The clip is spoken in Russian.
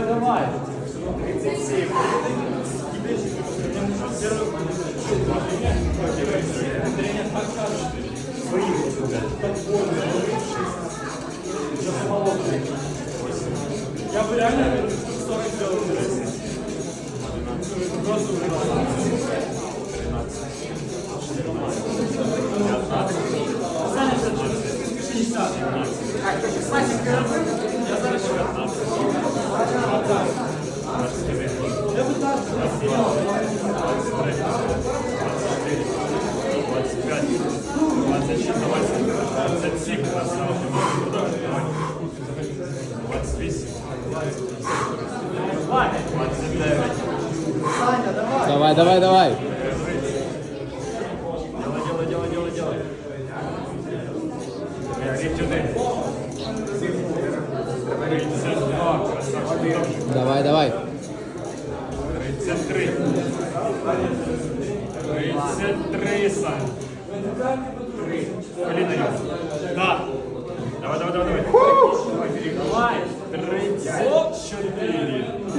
давай, давай. 37. Я бы реально штук 40 сделал. Просто 13. 15. 27, 28, 29. Давай, давай, давай. Делай, делай, делай, делай, делай. Рівчини. 32, красавчик. Давай, давай. 33. 33, Сань. Полина Да. Давай, давай, давай, давай. Давай, Давай. 34.